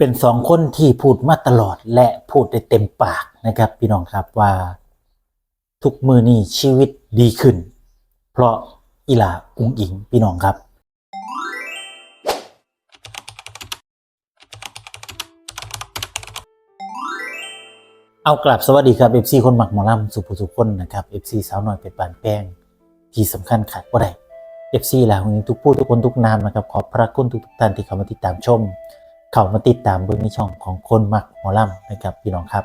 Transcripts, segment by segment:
เป็นสองคนที่พูดมาตลอดและพูดได้เต็มปากนะครับ พี่น้องครับว่าทุกมือนี้ชีวิตดีขึ้น เพราะอีหลาอุ้งอิงพี่น้องครับ เอากลับสวัสดีครับ FC คนหมักหมอลำสุภสุคนนะครับ FC สาวหน่อยเป็นปานแป้ง ที่สำคัญขาดว่าได้ FC หลายคนนี้ทุกผู้ทุกคนทุกนามนะครับขอบพระคุณทุกท่านที่เข้ามาติดตามชม เข้ามาติดตามเบื้องในช่องของคนมักหมอลำนะครับพี่น้องครับ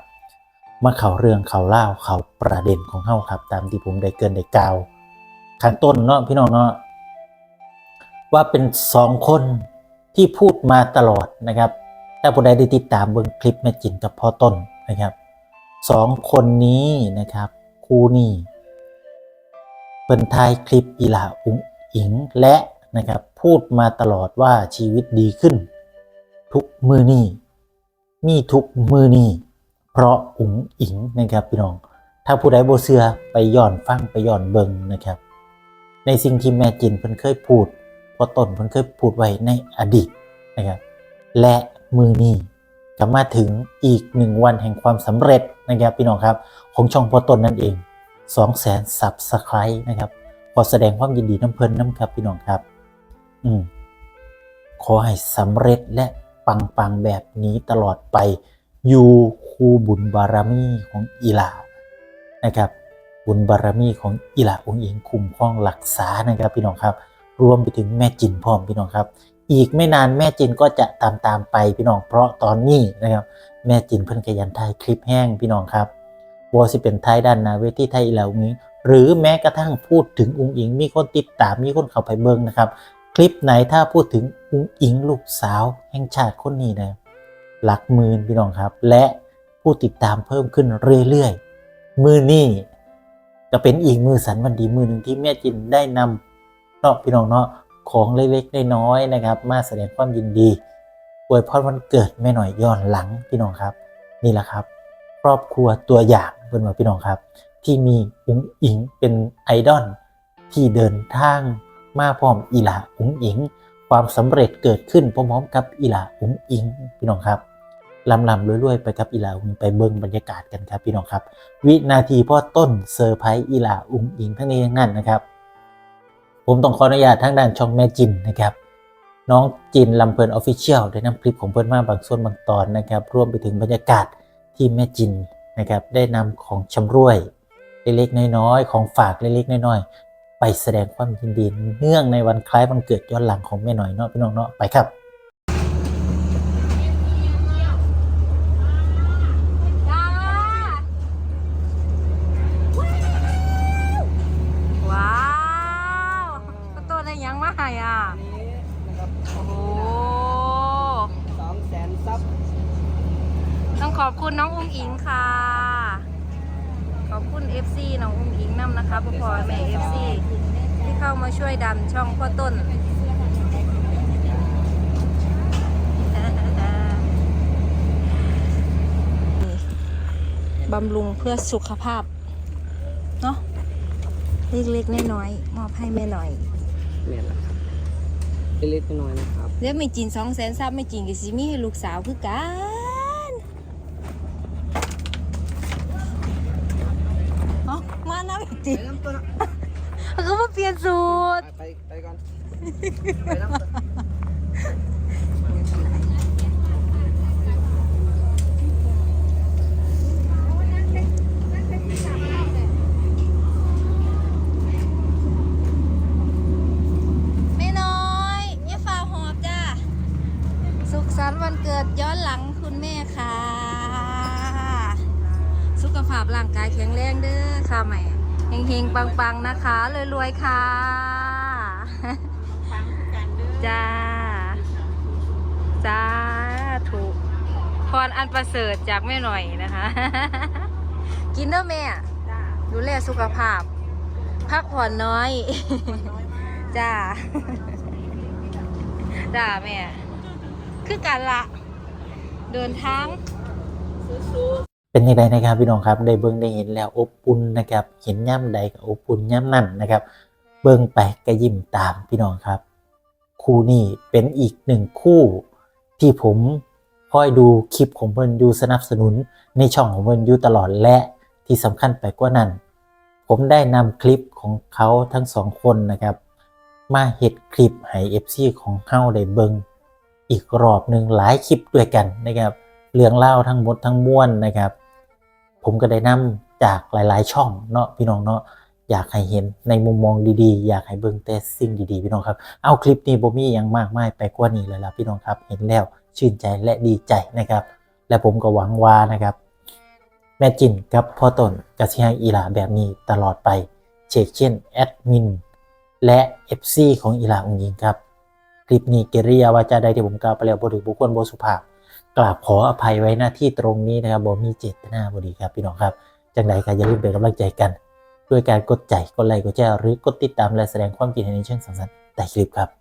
มาเข่าเรื่องเข่าเล่าเข่าประเด็นของเฮาครับ ตามที่ผมได้เกินได้กล่าวข้างต้นเนาะพี่น้องเนาะว่าเป็นสองคนที่พูดมาตลอดนะครับถ้าผู้ใดได้ติดตามเบื้องคลิปแม่จินกับพ่อต้นนะครับสองคนนี้นะครับคู่นี้เป็นทายคลิปอีหลาอุ๋งอิงและนะครับพูดมาตลอดว่าชีวิตดีขึ้น ทุกมือนี่มีทุกมือนี่เพราะอุ๋งอิงนะครับพี่น้อง ถ้าผู้ใดโบเสือไปย้อนฟังไปย้อนเบิงนะครับ ในสิ่งที่แม่จินเพิ่นเคยพูดพอต้นเพิ่นเคยพูดไว้ในอดีตนะครับ และมือนี้ก็มาถึงอีกหนึ่งวันแห่งความสำเร็จนะครับพี่น้องครับ ของช่องพอต้นนั่นเอง2 0 0แสนซับสไครต์นะครับขอแสดงความยินดีน้ำเพลินน้ำครับพี่น้องครับ อืมขอให้สำเร็จและ ปังๆแบบนี้ตลอดไป อยู่คูบุญบารมีของอีหลานะครับ บุญบารมีของอีหลาองค์อิงคุ้มครองรักษานะครับ พี่น้องครับ รวมไปถึงแม่จินพร้อมพี่น้องครับ อีกไม่นานแม่จินก็จะตามตามไปพี่น้องเพราะตอนนี้นะครับ แม่จินเพิ่นขยันถ่ายคลิปแห้งพี่น้องครับวอสิเป็นไทยด้านนาเวทีไทยอีหลาองค์อิงหรือแม้กระทั่งพูดถึงองค์อิงมีคนติดตามมีคนเข้าไปเบิ่งนะครับ คลิปไหนถ้าพูดถึงอุ้งอิงลูกสาว แห่งชาติคนนี้นะหลักหมื่นพี่น้องครับ และผู้ติดตามเพิ่มขึ้นเรื่อยๆ มือนี่ก็เป็นอีกมือสันวันดีมือหนึ่งที่แม่จินได้นำเนาะพี่น้องเนาะของเล็กๆน้อยๆนะครับ มาแสดงความยินดีอวยพรวันเกิดแม่หน่อยย้อนหลังพี่น้องครับ นี่แหละครับ ครอบครัวตัวอย่างเพื่อนว่าพี่น้องครับ ที่มีอุ้งอิงเป็นไอดอลที่เดินทาง มาพร้อมอีหลาอุ๋งอิง ความสำเร็จเกิดขึ้นพร้อมๆกับอีหลาอุ๋งอิงพี่น้องครับลำลำรวยๆไปกับอีหลาอุ๋งไปเบิ่งบรรยากาศกันครับพี่น้องครับ วินาทีพ่อต้นเซอร์ไพรส์อีหลาอุ๋งอิงทั้งนี้ทั้งนั้นนะครับ ผมต้องขออนุญาตทางด้านช่องแม่จินนะครับน้องจินลำเพลินออฟฟิเชียลได้นำคลิปของเพื่อนมาบางส่วนบางตอนนะครับรวมไปถึงบรรยากาศที่แม่จินนะครับได้นำของชำร่วยเล็กๆน้อยๆ ของฝากเล็กๆน้อยๆ ไปแสดงความยินดีเนื่องในวันคล้ายวันเกิดย้อนหลังของแม่หน่อยเนาะพี่น้องเนาะไปครับจ้าว้าวก็ตัวได้ยังมาให้อะนี้นะครับโอ้โหสองแสนซับต้องขอบคุณน้องอุ้งอิงค่ะ ขอบคุณ FC น้องอุ้งอิงนำนะคะพ่อพ่อแม่ FC ที่เข้ามาช่วยดันช่องพ่อต้นบำรุงเพื่อสุขภาพ เนาะเล็กๆน้อยๆมอบให้แม่หน่อยเนี่ยแหละครับเล็กๆน้อยๆนะครับเดี๋ยวไม่จีนสองแสนซับไม่จีนกับซิมีให้ลูกสาวคือกันเอ้ามา นะไปน้ำตัวนะเขาก็มาเปลี่ยนสูตร ไปไปก่อนไปน้ำตัวไม่น้อยยี่ฟ้าหอบจ้าสุขสันต์วันเกิดย้อนหลังคุณแม่ค่ะ สุขภาพร่างกายแข็งแรงเด้อค่ะแม่ เฮงๆ ปังๆ นะคะรวยๆ ค่ะ จ้า จ้าถูกพรอันประเสริฐจากแม่หน่อยนะคะ กินเด้อแม่ ดูแลสุขภาพ พักผ่อนน้อย จ้า จ้าแม่ คือกันละ เดินทาง เป็นยังไงนะครับพี่น้องครับได้เบิ่งได้เห็นแล้วอบอุ่นนะครับเห็นย่ำใดก็อบอุ่นย่ำนั่นนะครับ เบิ่งไปก็ยิ้มตามพี่น้องครับ คู่นี้เป็นอีกหนึ่งคู่ที่ผมคอยดูคลิปของเพิ่นอยู่สนับสนุนในช่องของเพิ่นอยู่ตลอดและที่สำคัญไปกว่านั้น ผมได้นำคลิปของเขาทั้งสองคนนะครับ มาเฮ็ดคลิปให้ FC ของเฮาได้เบิงอีกรอบหนึ่งหลายคลิปด้วยกันนะครับ เรื่องเล่าทั้งหมดทั้งมวลนะครับ ผมก็ได้นำจากหลาย ๆ ช่องเนาะพี่น้องเนาะอยากให้เห็นในมุมมองดี ๆ อยากให้เบิ่งแต่สิ่งดี ๆ พี่น้องครับ เอาคลิปนี้บ่มีหยังมากมายไปกว่านี้เลยล่ะพี่น้องครับ เห็นแล้วชื่นใจและดีใจนะครับ และผมก็หวังว่านะครับ แม่จินกับพ่อต้นจะสิให้อีหลาแบบนี้ตลอดไปเช่นเช่นแอดมินและ FC ของอีหลาองค์หญิงครับ คลิปนี้เกิริยาวาจาใดที่ผมกล่าวไปแล้วบ่ถือบุคคลบ่สุภาพ กราบขออภัยไว้หน้าที่ตรงนี้นะครับบ่มีเจตนาบ่ดีครับพี่น้องครับจังใดก็อย่าลืมเป็นกำลังใจกัน ด้วยการกดใจกดไลค์กดแชร์หรือกดติดตามและแสดงความคิดเห็นในเชิงสังสรรค์ใต้คลิปครับ